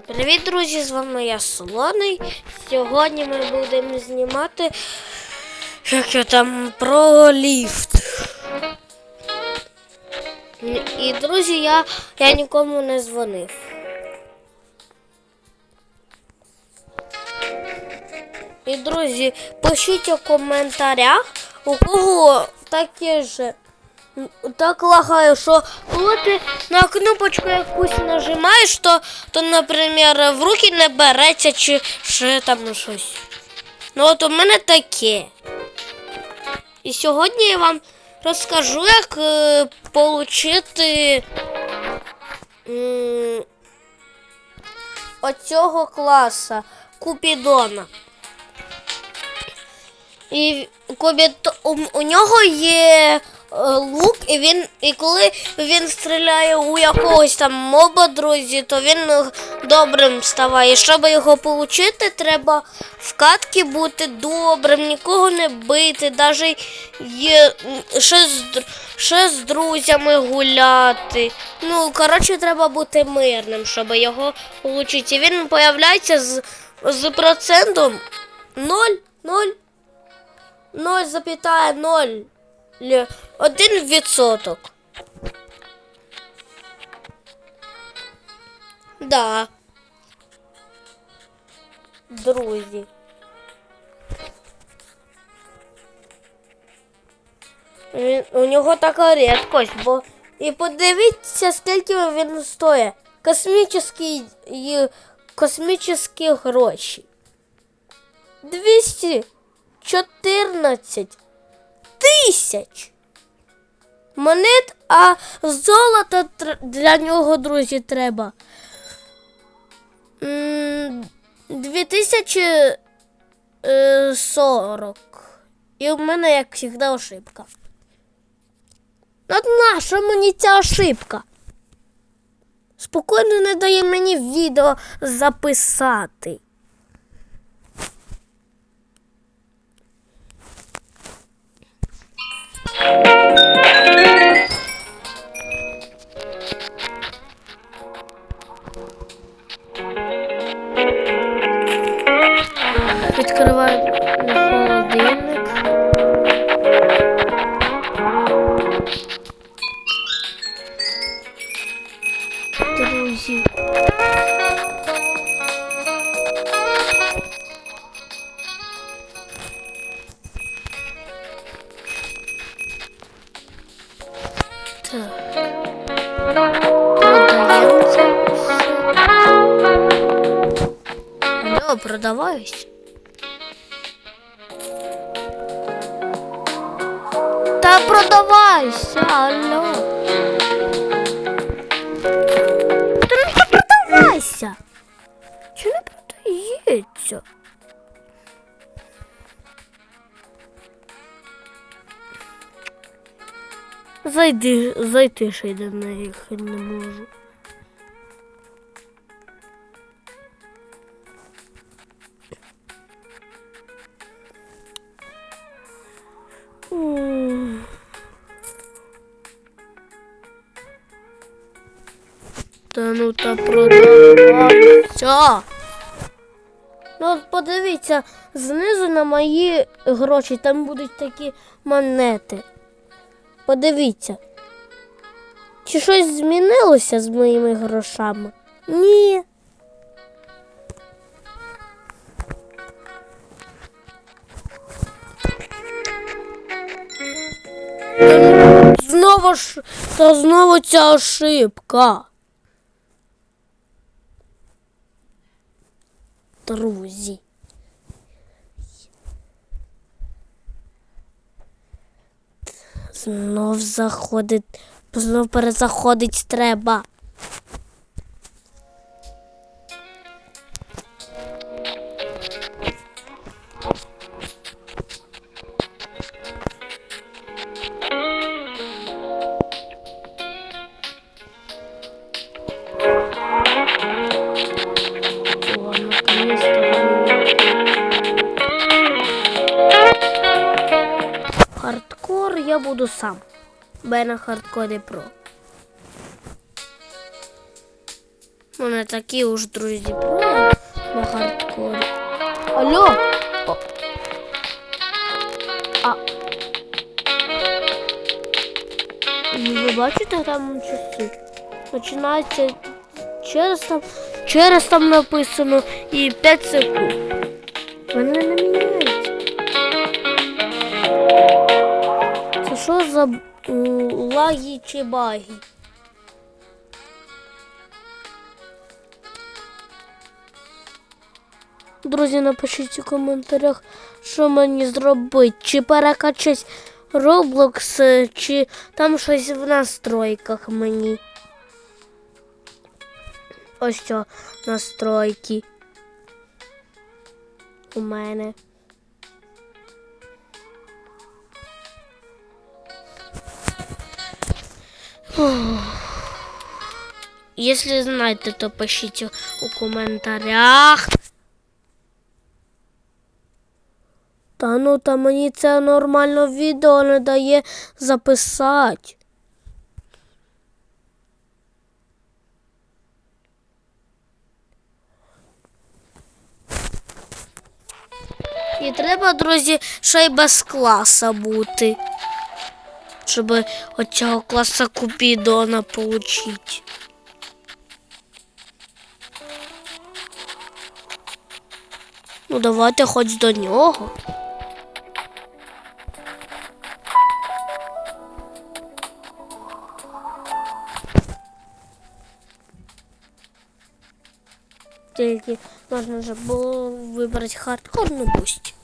Привіт, друзі! З вами я Солоний. Сьогодні ми будемо знімати як я там про ліфт. І, друзі, я, я нікому не дзвонив. І, друзі, пишіть у коментарях, у кого таке ж так лагає, що коли ти на кнопочку якусь нажимаєш, то, то наприклад, в руки не береться чи ще там щось. Ну от у мене таке. І сьогодні я вам розкажу, як е, получити м, оцього класа Купідона. І Кобіт, у, у нього є е, лук, і він, і коли він стріляє у якогось там моба, друзі, то він е, добрим ставає. Щоб його отримати, треба в катки бути добрим, нікого не бити, навіть є, ще, з, ще з друзями гуляти. Ну, коротше, треба бути мирним, щоб його отримати. І він появляється з, з процентом 0, 0. 0,0 один відсоток. Да. Друзі. Він, у нього така рідкость, бо і подивіться, скільки він стоїть. Космічні, космічні гроші. 200 14 тисяч монет, а золота для нього, друзі, треба. М, 2040. І в мене, як завжди, ошибка. От наша мені ця ошибка? Спокійно не дає мені відео записати. Відкриваю Все. Да, продаваюсь. Та продавайся, алло. Зайди, зайти ще й до неї не можу. Та ну та продавайся. Ну, от подивіться, знизу на мої гроші там будуть такі монети. Подивіться. Чи щось змінилося з моїми грошами? Ні. Знову ж та знову ця ошибка. Друзі. Знов заходить, знов перезаходить треба. Сам. Я хардкорі про. У мене такі уж друзі прям на хардкорі. Алло! О. А. Ви бачите там часи? Починається через там, через там написано і 5 секунд. Вони не за лаги чи баги? Друзі, напишіть у коментарях, що мені зробити. Чи перекачать Roblox, е, чи там щось в настройках мені. Ось що настройки. У мене. Если знаєте, то пишіть у коментарях. Та ну та мені це нормально відео не дає записати. І треба, друзі, ще й без класа бути. Щоб от цього класа Купідона получить. Ну, давайте хоч до нього. Тільки можна вже було вибрати хардкор на бусті.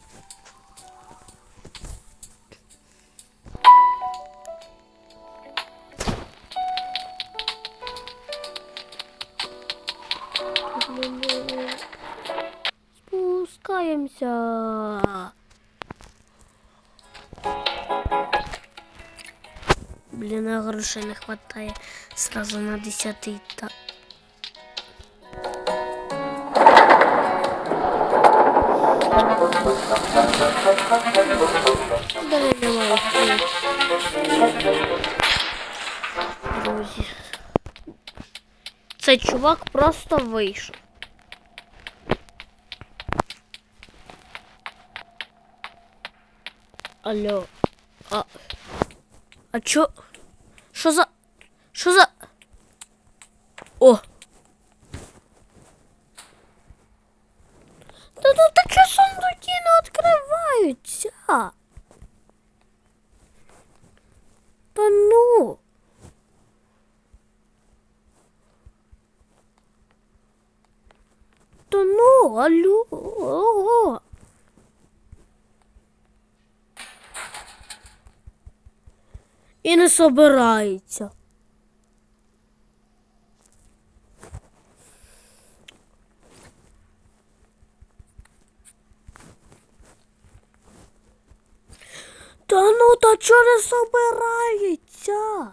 Блін, а грошей не хватає сразу на немає слів. Друзі. Цей чувак просто вийшов. Алло. А. А чо? Що за. Що за. О! Та тут такі сундуки не відкриваються. Та ну. Та ну, алло. І не собирається. Та ну та чого не собирається?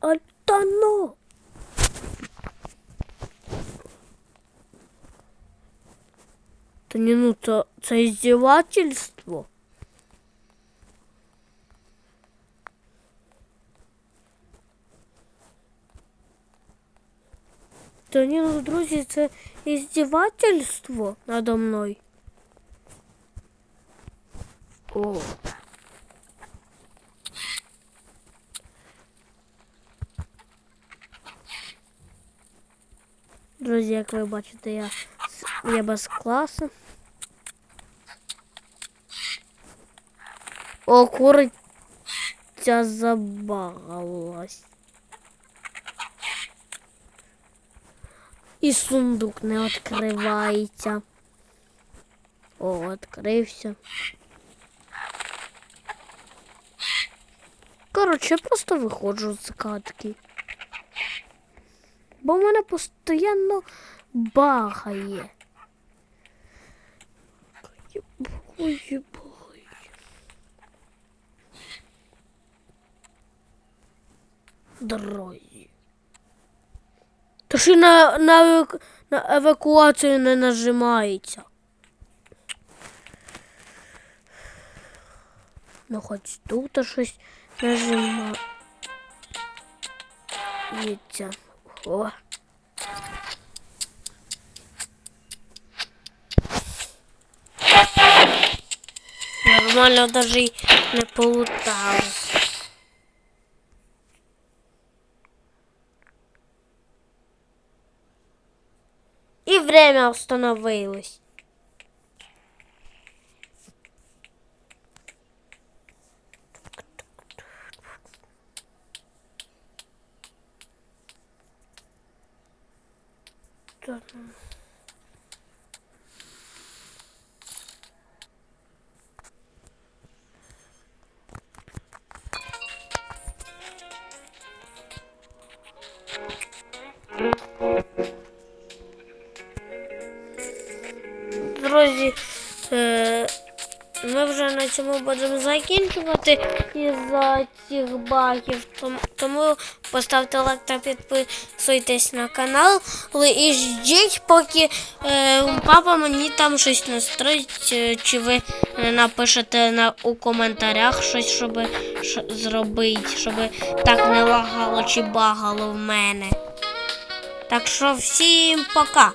А та ну. Та ні, ну це, це іздівательство. Та ні, ну, друзі, це іздівательство надо мною. О. Друзі, як ви бачите, я, с- я без класу. О, куриця забагалась. І сундук не відкривається. О, відкрився. Коротше, я просто виходжу з катки. Бо в мене постійно багає. Багає, Друзі. То що на, на, на евакуацію не нажимається. Ну хоч тут щось нажимає. Дивіться. О. Нормально даже не полутав. Время остановилось. На цьому будемо закінчувати із-за цих багів. Том- Тому поставте лайк та підписуйтесь на канал. І ждіть, поки е, папа мені там щось настроїть, е, чи ви е, напишете на, у коментарях щось, щоб ш- зробити, щоб так не лагало чи багало в мене. Так що всім пока!